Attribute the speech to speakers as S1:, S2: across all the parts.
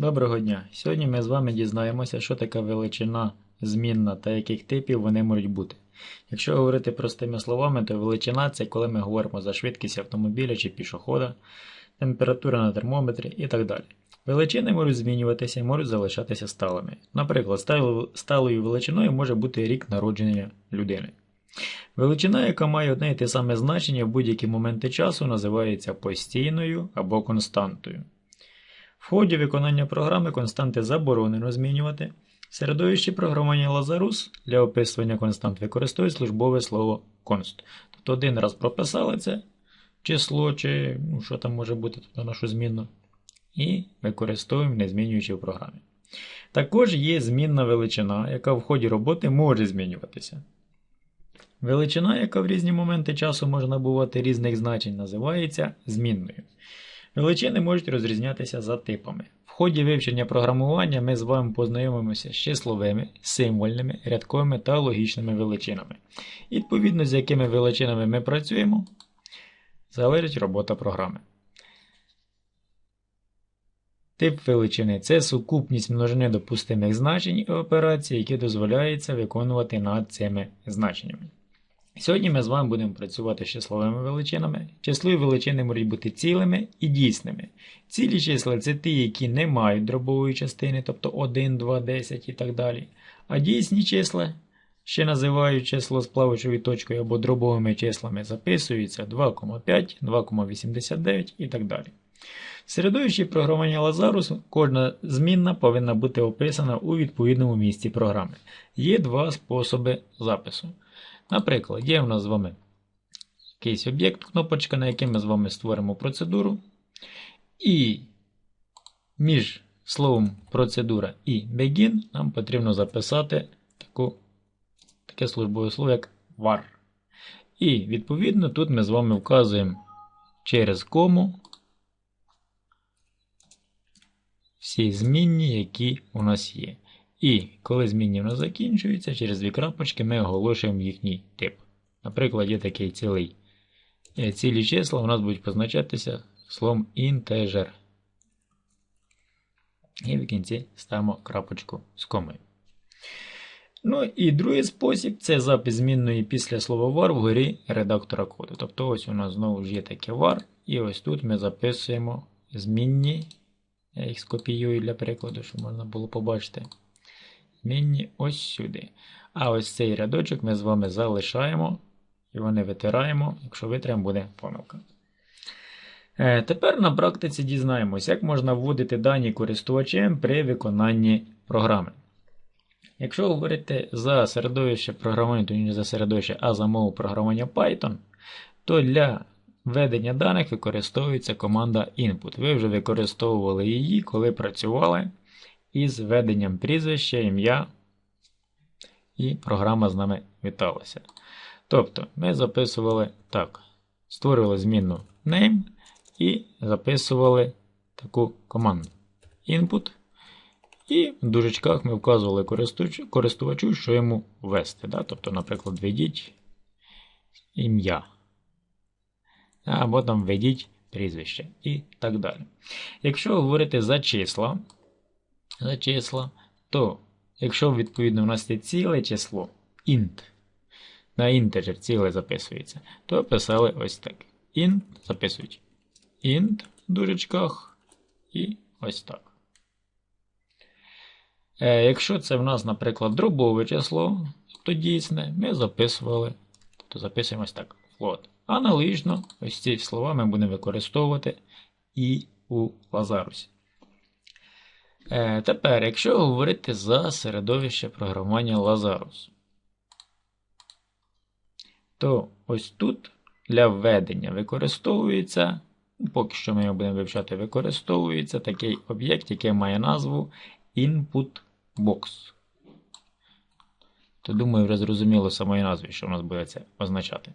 S1: Доброго дня! Сьогодні ми з вами дізнаємося, що таке величина змінна та яких типів вони можуть бути. Якщо говорити простими словами, то величина це коли ми говоримо за швидкість автомобіля чи пішохода, температура на термометрі і так далі. Величини можуть змінюватися і можуть залишатися сталими. Наприклад, сталою величиною може бути рік народження людини. Величина, яка має одне і те саме значення в будь-які моменти часу, називається постійною або константою. В ході виконання програми константи заборонено змінювати. В середовищі програмування Lazarus для описування констант використовують службове слово const. Тобто один раз прописали це число, чи ну, що там може бути тобто нашу змінну, і використовуємо, не змінюючи в програмі. Також є змінна величина, яка в ході роботи може змінюватися. Величина, яка в різні моменти часу може набувати різних значень, називається змінною. Величини можуть розрізнятися за типами. В ході вивчення програмування ми з вами познайомимося з числовими, символьними, рядковими та логічними величинами. відповідно, з якими величинами ми працюємо, залежить робота програми. Тип величини це сукупність множини допустимих значень і операцій, які дозволяється виконувати над цими значеннями. Сьогодні ми з вами будемо працювати з числовими величинами. Числові величини можуть бути цілими і дійсними. Цілі числа це ті, які не мають дробової частини, тобто 1, 2, 10 і так далі. А дійсні числа, ще називають число з плавучою точкою або дробовими числами, записуються 2,5, 2,89 і так далі. В програмування Lazarus кожна змінна повинна бути описана у відповідному місці програми. Є два способи запису. Наприклад, є в нас з вами якийсь об'єкт, кнопочка, на який ми з вами створимо процедуру. І між словом процедура і begin нам потрібно записати таку, таке службове слово, як var. І, відповідно, тут ми з вами вказуємо через кому всі змінні, які у нас є. І коли змінні в нас закінчуються, через дві крапочки ми оголошуємо їхній тип. Наприклад, є такий цілий. Е, цілі числа у нас будуть позначатися словом integer. І в кінці ставимо крапочку з комою. Ну і другий спосіб це запис змінної після слова var вгорі редактора коду. Тобто ось у нас знову ж є таке var, і ось тут ми записуємо змінні. Я їх скопіюю для прикладу, щоб можна було побачити змінні ось сюди. А ось цей рядочок ми з вами залишаємо і вони витираємо, якщо витраємо, буде помилка. Е, тепер на практиці дізнаємось, як можна вводити дані користувачем при виконанні програми. Якщо говорити за середовище програмування, то не за середовище, а за мову програмування Python, то для введення даних використовується команда input. Ви вже використовували її, коли працювали із введенням прізвища, ім'я, і програма з нами віталася. Тобто, ми записували так, створювали змінну name і записували таку команду input. І в дужечках ми вказували користувачу, що йому ввести. Да? Тобто, наприклад, введіть ім'я. Або там введіть прізвище і так далі. Якщо говорити за числа, за числа, то якщо відповідно у нас є ціле число int, на інтеджер ціле записується, то писали ось так. int записують int в дужечках і ось так. Е, Якщо це в нас, наприклад, дробове число, то дійсне, ми записували, то записуємо ось так. float. Аналогічно, ось ці слова ми будемо використовувати і у Лазарусі. Е, Тепер, якщо говорити за середовище програмування Lazarus, то ось тут для введення використовується, ну, поки що ми його будемо вивчати, використовується такий об'єкт, який має назву Input Box. То думаю, вже зрозуміло самої назви, що в нас буде це означати.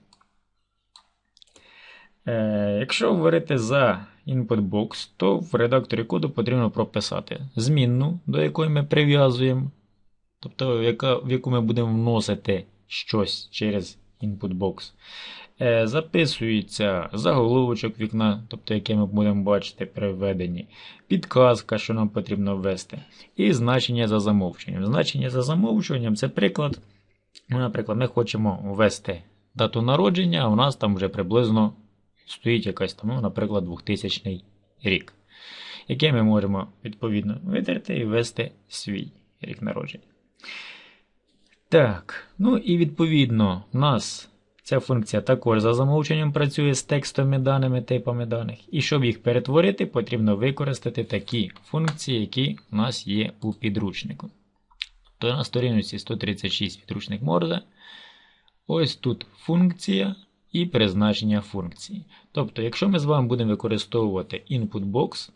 S1: Е, Якщо говорити за input box, то в редакторі коду потрібно прописати змінну, до якої ми прив'язуємо, тобто в яку ми будемо вносити щось через input box. Е, записується заголовочок вікна, тобто яке ми будемо бачити при введенні, підказка, що нам потрібно ввести, і значення за замовченням. Значення за замовчуванням це приклад. Наприклад, ми хочемо ввести дату народження, а у нас там вже приблизно стоїть якась там, ну, наприклад, 2000 рік, яке ми можемо відповідно витерти і ввести свій рік народження. Так, ну і відповідно у нас ця функція також за замовченням працює з текстовими даними, типами даних. І щоб їх перетворити, потрібно використати такі функції, які у нас є у підручнику. То на сторінці 136 підручник Морзе. Ось тут функція і призначення функції. Тобто, якщо ми з вами будемо використовувати input box,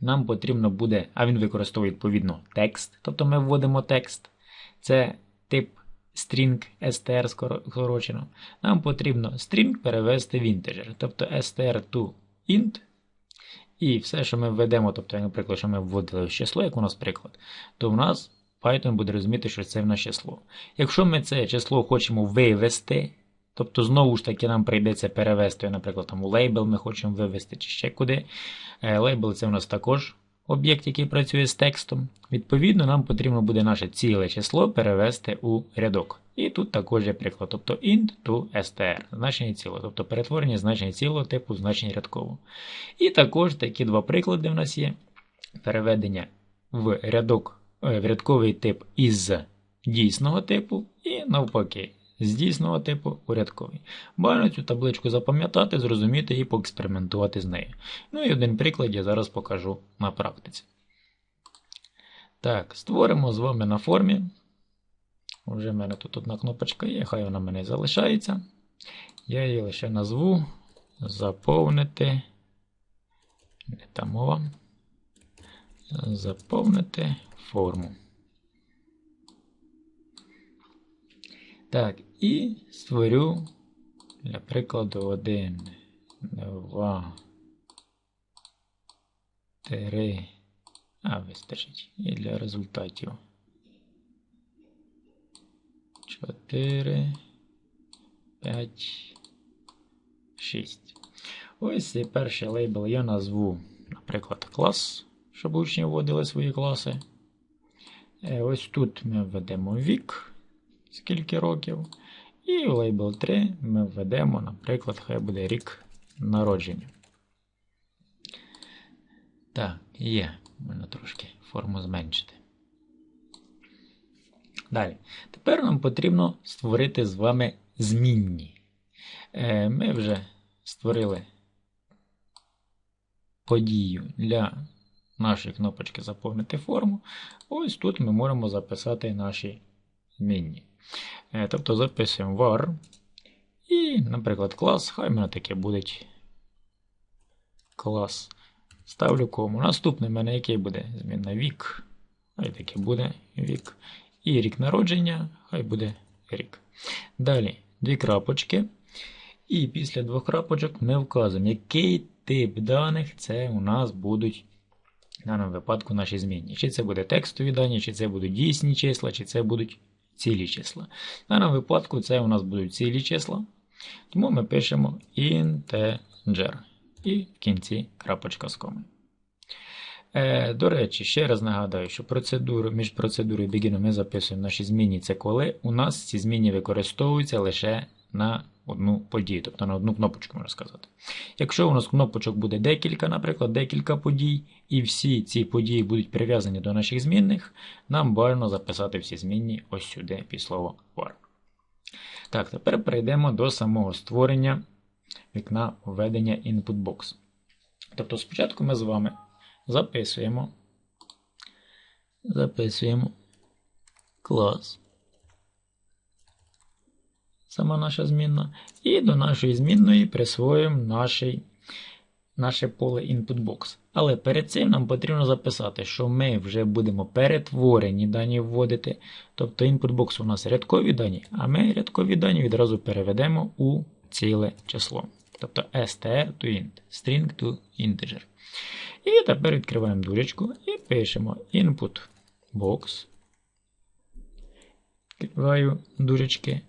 S1: нам потрібно буде, а він використовує відповідно текст, тобто ми вводимо текст. Це тип string str скорочено. Нам потрібно string перевести в integer, тобто str to int. І все, що ми введемо, тобто, наприклад, що ми вводили в число, як у нас приклад, то в нас Python буде розуміти, що це в нас число. Якщо ми це число хочемо вивести, тобто знову ж таки нам прийдеться перевести, наприклад, там у лейбл ми хочемо вивести чи ще куди. Е, лейбл це у нас також об'єкт, який працює з текстом. Відповідно, нам потрібно буде наше ціле число перевести у рядок. І тут також є приклад, тобто int to str, значення цілого, тобто перетворення значення цілого типу значення рядкового. І також такі два приклади в нас є: переведення в рядок, е, в рядковий тип із дійсного типу, і навпаки, з дійсного типу урядковий. Бажано цю табличку запам'ятати, зрозуміти і поекспериментувати з нею. Ну і один приклад я зараз покажу на практиці. Так, створимо з вами на формі. Вже в мене тут одна кнопочка є, хай вона в мене залишається. Я її лише назву заповнити. Не та мова. Заповнити форму. Так, і створю, для прикладу, 1, 2, 3, а вистачить. І для результатів. 4, 5, 6. Ось цей перший лейбл я назву, наприклад, клас, щоб учні вводили свої класи. Е, ось тут ми введемо вік скільки років. І в лейбл 3 ми введемо, наприклад, хай буде рік народження. Так, є. Можна трошки форму зменшити. Далі. Тепер нам потрібно створити з вами змінні. Е, ми вже створили подію для нашої кнопочки Заповнити форму. Ось тут ми можемо записати наші змінні. Е, тобто записуємо var. І, наприклад, клас, хай в мене таке буде клас. Ставлю кому. Наступний в мене який буде? Змінна вік. Хай таке буде вік. І рік народження, хай буде рік. Далі дві крапочки. І після двох крапочок ми вказуємо, який тип даних це у нас будуть в даному випадку наші змінні. Чи це буде текстові дані, чи це будуть дійсні числа, чи це будуть цілі числа. В даному випадку це у нас будуть цілі числа. Тому ми пишемо integer. І в кінці крапочка з коми. Е, До речі, ще раз нагадаю, що процедуру, між процедурою і Begin ми записуємо наші зміни, це коли у нас ці зміни використовуються лише на одну подію, тобто на одну кнопочку, можна сказати. Якщо у нас кнопочок буде декілька, наприклад, декілька подій, і всі ці події будуть прив'язані до наших змінних, нам бажано записати всі змінні ось сюди під слово var. Так, тепер перейдемо до самого створення вікна введення input box. Тобто, спочатку ми з вами записуємо, записуємо клас сама наша змінна. І до нашої змінної присвоїмо нашій, наше поле input Але перед цим нам потрібно записати, що ми вже будемо перетворені дані вводити. Тобто input у нас рядкові дані, а ми рядкові дані відразу переведемо у ціле число. Тобто str to int, string to integer. І тепер відкриваємо дуречку і пишемо input box. Відкриваю дужечки.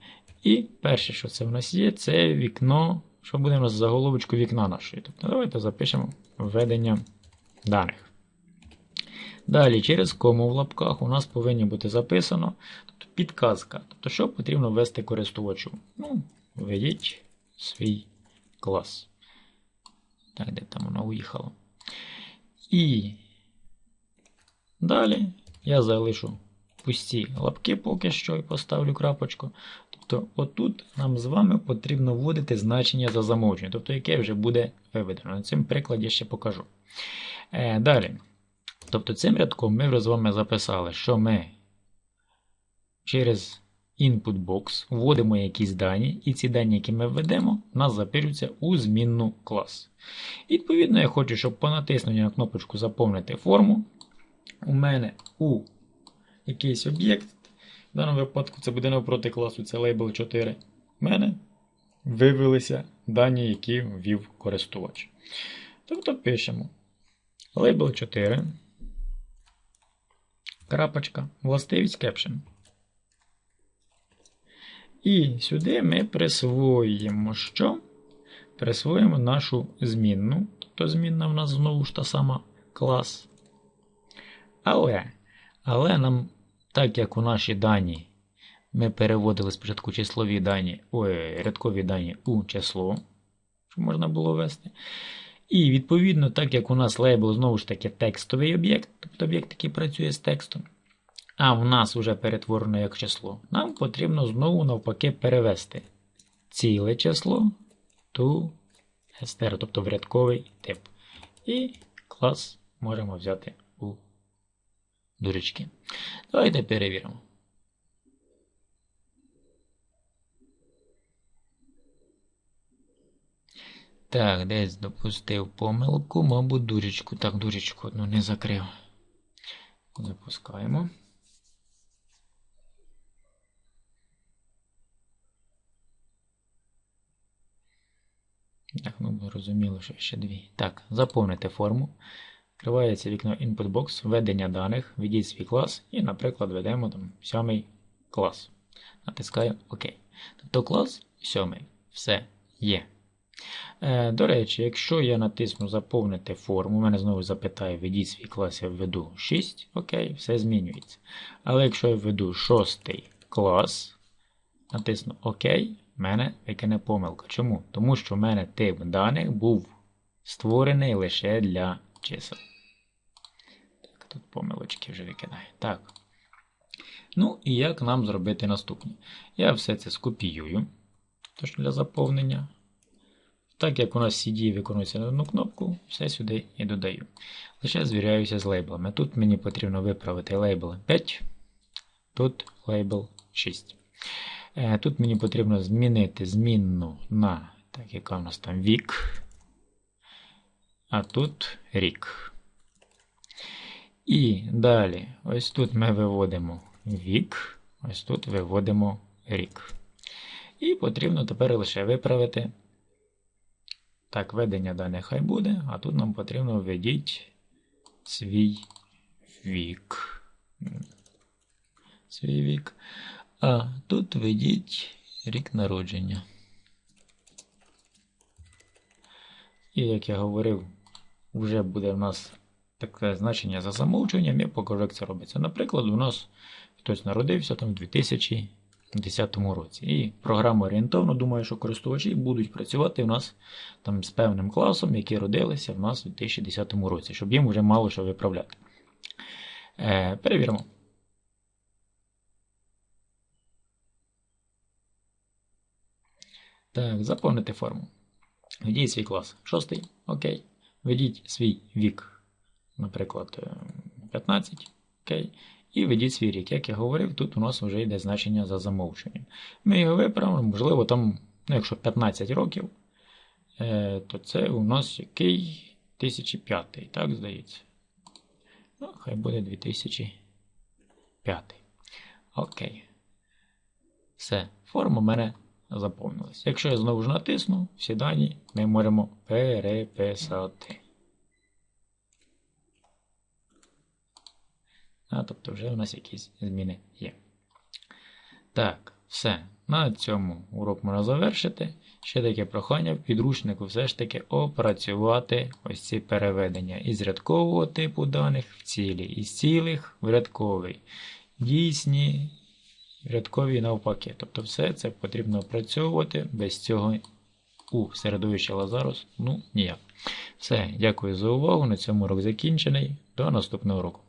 S1: І перше, що це в нас є, це вікно, що буде у нас заголовочку вікна нашої. Тобто давайте запишемо введення даних. Далі, через кому в лапках у нас повинні бути записано тобто підказка. Тобто, що потрібно ввести користувачу. Ну, Введіть свій клас. Так, де там воно уїхало. І далі я залишу пусті лапки поки що і поставлю крапочку. Тобто, отут нам з вами потрібно вводити значення за замовчення, тобто яке вже буде виведено. На цьому прикладі ще покажу. Е, Далі. Тобто цим рядком ми вже з вами записали, що ми через input box вводимо якісь дані, і ці дані, які ми введемо, у нас запишуться у змінну клас. відповідно, я хочу, щоб по натисненню на кнопочку Заповнити форму. У мене у якийсь об'єкт. В даному випадку це буде навпроти класу, це лейбл 4. У мене вивелися дані, які ввів користувач. Тобто пишемо лейбл 4. Крапочка, властивість caption. І сюди ми присвоюємо що? Присвоїмо нашу змінну. Тобто змінна в нас знову ж та сама клас. Але, але нам, так як у наші дані ми переводили спочатку числові дані, ой, рядкові дані у число, щоб можна було ввести. І відповідно, так як у нас лейбл знову ж таки текстовий об'єкт, тобто об'єкт, який працює з текстом, а в нас вже перетворено як число, нам потрібно знову навпаки перевести ціле число to str, тобто в рядковий тип. І клас можемо взяти у. Давайте перевіримо. Так, десь допустив помилку, мабуть, дужечку. Так, дужечку одну не закрив. Запускаємо. Так, ну зрозуміло, що ще дві. Так, заповнити форму. Відкривається вікно Input Box, введення даних, введіть свій клас і, наприклад, ведемо там сьомий клас. Натискаю ОК. Тобто клас сьомий. Все є. Е, До речі, якщо я натисну заповнити форму, у мене знову запитає, введіть свій клас, я введу 6, окей, все змінюється. Але якщо я введу шостий клас, натисну ОК, в мене викине помилка. Чому? Тому що в мене тип даних був створений лише для чисел. Так, тут помилочки вже викидаю. Так. Ну, і як нам зробити наступне? Я все це скопіюю. Тож для заповнення. Так як у нас CD виконується на одну кнопку, все сюди і додаю. Лише звіряюся з лейблами. Тут мені потрібно виправити лейбл 5, тут лейбл 6. Е, тут мені потрібно змінити змінну на, так, яка у нас там вік. А тут рік. І далі, ось тут ми виводимо вік, ось тут виводимо рік. І потрібно тепер лише виправити. Так, ведення даних хай буде, а тут нам потрібно введіть свій вік. Свій вік. А тут введіть рік народження. І як я говорив, вже буде в нас таке значення за замовчуванням, як це робиться. Наприклад, у нас хтось народився там в 2010 році. І програма орієнтовно, думаю, що користувачі будуть працювати у нас там з певним класом, які родилися в нас у 2010 році, щоб їм вже мало що виправляти. Е, Перевіримо. Так, заповнити форму. Введіть свій клас. Шостий. Окей. Введіть свій вік, наприклад, 15. Е, Окей. І введіть свій рік. Як я говорив, тут у нас вже йде значення за замовченням. Ми його виправимо, можливо, там, ну, якщо 15 років, е, то це у нас який 1005, так, здається. Ну, хай буде 2005. Окей. Все. Форма у мене заповнилась. Якщо я знову ж натисну, всі дані ми можемо переписати. А, Тобто вже у нас якісь зміни є. Так, Все. На цьому урок можна завершити. Ще таке прохання в підручнику все ж таки опрацювати ось ці переведення із рядкового типу даних в цілі, із цілих в рядковий. Дійсні, рядкові навпаки. Тобто все це потрібно опрацьовувати без цього у середовище Лазарус, ну ніяк. Все, дякую за увагу. На цьому урок закінчений. До наступного року.